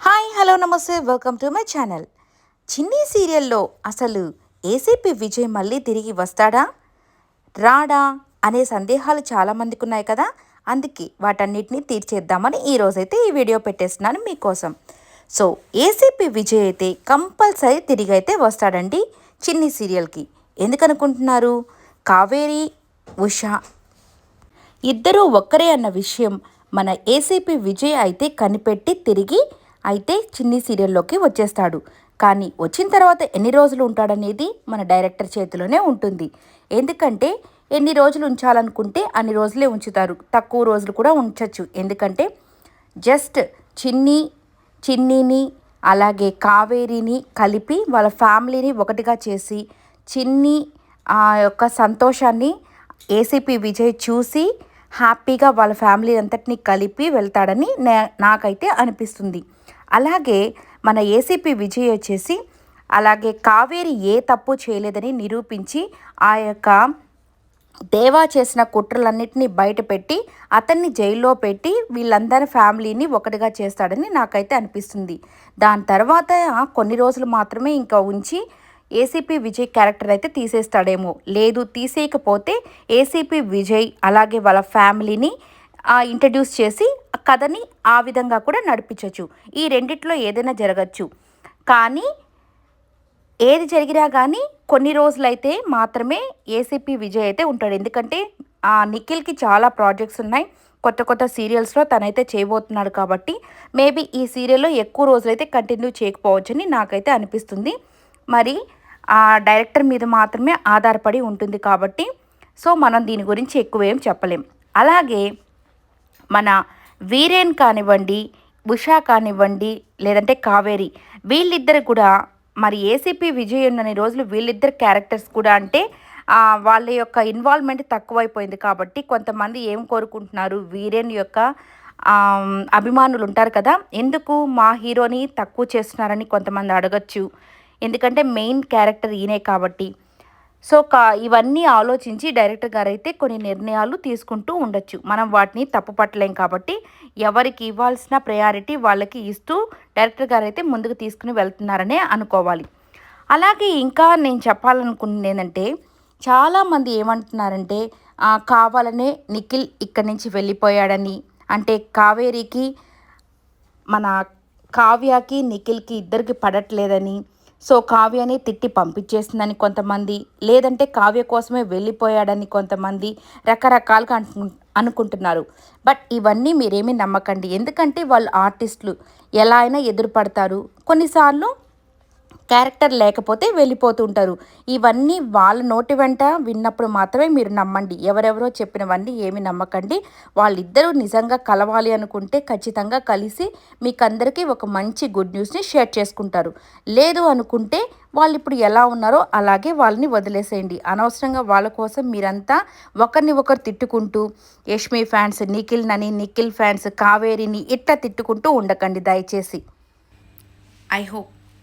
Hi hello నమస్తే welcome to my channel. Chinni సీరియల్లో అసలు ఏసీపీ విజయ్ మళ్ళీ తిరిగి వస్తాడా? రాడా? అనే సందేహాలు చాలామందికి ఉన్నాయి కదా? అందుకే వాటన్నిటిని తీర్చేద్దామని ఈరోజైతే ఈ వీడియో పెట్టేస్తున్నాను మీకోసం. సో ఏసీపీ విజయ్ అయితే కంపల్సరీ తిరిగి అయితే వస్తాడండి చిన్ని సీరియల్కి. ఎందుకనుకుంటున్నారు? కావేరి ఉషా ఇద్దరూ ఒక్కరే అన్న విషయం మన ఏసీపీ విజయ్ అయితే కనిపెట్టి తిరిగి అయితే చిన్ని సీరియల్లోకి వచ్చేస్తాడు. కానీ వచ్చిన తర్వాత ఎన్ని రోజులు ఉంటాడనేది మన డైరెక్టర్ చేతిలోనే ఉంటుంది. ఎందుకంటే ఎన్ని రోజులు ఉంచాలనుకుంటే అన్ని రోజులే ఉంచుతారు. తక్కువ రోజులు కూడా ఉంచవచ్చు ఎందుకంటే జస్ట్ చిన్ని చిన్నిని అలాగే కావేరిని కలిపి వాళ్ళ ఫ్యామిలీని ఒకటిగా చేసి చిన్ని ఆ యొక్క సంతోషాన్ని ఏసీపీ విజయ్ చూసి హ్యాపీగా వాళ్ళ ఫ్యామిలీ అంతటినీ కలిపి వెళ్తాడని నాకైతే అనిపిస్తుంది. అలాగే మన ఏసీపీ విజయ్ వచ్చేసి అలాగే కావేరి ఏ తప్పు చేయలేదని నిరూపించి ఆ యొక్క దేవా చేసిన కుట్రలన్నింటినీ బయటపెట్టి అతన్ని జైల్లో పెట్టి వీళ్ళందరి ఫ్యామిలీని ఒకటిగా చేస్తాడని నాకైతే అనిపిస్తుంది. దాని తర్వాత కొన్ని రోజులు మాత్రమే ఇంకా ఉంచి ఏసీపీ విజయ్ క్యారెక్టర్ అయితే తీసేస్తాడేమో. లేదు తీసేయకపోతే ఏసీపీ విజయ్ అలాగే వాళ్ళ ఫ్యామిలీని ఇంట్రడ్యూస్ చేసి కథని ఆ విధంగా కూడా నడిపించవచ్చు ఈ రెండిట్లో ఏదైనా జరగచ్చు. కానీ ఏది జరిగినా కానీ కొన్ని రోజులైతే మాత్రమే ఏసీపీ విజయ్ అయితే ఉంటాడు. ఎందుకంటే ఆ నిఖిల్కి చాలా ప్రాజెక్ట్స్ ఉన్నాయి. కొత్త కొత్త సీరియల్స్లో తనైతే చేయబోతున్నాడు కాబట్టి మేబీ ఈ సీరియల్లో ఎక్కువ రోజులైతే కంటిన్యూ చేయకపోవచ్చని నాకైతే అనిపిస్తుంది. మరి ఆ డైరెక్టర్ మీద మాత్రమే ఆధారపడి ఉంటుంది కాబట్టి సో మనం దీని గురించి ఎక్కువ ఏం చెప్పలేం. అలాగే మన వీరేన్ కానివ్వండి ఉషా కానివ్వండి లేదంటే కావేరి వీళ్ళిద్దరు కూడా మరి ఏసీపీ విజయ్ ఉన్నన్ని రోజులు వీళ్ళిద్దరు క్యారెక్టర్స్ కూడా అంటే వాళ్ళ యొక్క ఇన్వాల్వ్మెంట్ తక్కువైపోయింది కాబట్టి కొంతమంది ఏం కోరుకుంటున్నారు? వీరేన్ యొక్క అభిమానులు ఉంటారు కదా ఎందుకు మా హీరోని తక్కువ చేస్తున్నారని కొంతమంది అడగచ్చు. ఎందుకంటే మెయిన్ క్యారెక్టర్ ఈయనే కాబట్టి. సో కా ఇవన్నీ ఆలోచించి డైరెక్టర్ గారు అయితే కొన్ని నిర్ణయాలు తీసుకుంటూ ఉండొచ్చు. మనం వాటిని తప్పు పట్టలేం కాబట్టి ఎవరికి ఇవ్వాల్సిన ప్రయారిటీ వాళ్ళకి ఇస్తూ డైరెక్టర్ గారు అయితే ముందుకు తీసుకుని వెళ్తున్నారనే అనుకోవాలి. అలాగే ఇంకా నేను చెప్పాలనుకున్నది ఏంటంటే చాలామంది ఏమంటున్నారంటే కావాలనే నిఖిల్ ఇక్కడి నుంచి వెళ్ళిపోయాడని. అంటే కావేరికి మన కావ్యకి నిఖిల్కి ఇద్దరికి పడట్లేదని. సో కావ్యని తిట్టి పంపించేసిందని కొంతమంది లేదంటే కావ్య కోసమే వెళ్ళిపోయాడని కొంతమంది రకరకాలుగా అను అనుకుంటున్నారు. బట్ ఇవన్నీ మీరేమీ నమ్మకండి. ఎందుకంటే వాళ్ళు ఆర్టిస్టులు. ఎలా అయినా ఎదురుపడతారు. కొన్నిసార్లు క్యారెక్టర్ లేకపోతే వెళ్ళిపోతుంటారు. ఇవన్నీ వాళ్ళ నోటి వెంట విన్నప్పుడు మాత్రమే మీరు నమ్మండి. ఎవరెవరో చెప్పినవన్నీ ఏమి నమ్మకండి. వాళ్ళిద్దరూ నిజంగా కలవాలి అనుకుంటే ఖచ్చితంగా కలిసి మీకందరికీ ఒక మంచి గుడ్ న్యూస్ని షేర్ చేసుకుంటారు. లేదు అనుకుంటే వాళ్ళు ఇప్పుడు ఎలా ఉన్నారో అలాగే వాళ్ళని వదిలేసేయండి. అనవసరంగా వాళ్ళ కోసం మీరంతా ఒకరిని ఒకరు తిట్టుకుంటూ యష్మి ఫ్యాన్స్ నిఖిల్ నని నిఖిల్ ఫ్యాన్స్ కావేరిని ఇట్లా తిట్టుకుంటూ ఉండకండి దయచేసి. I hope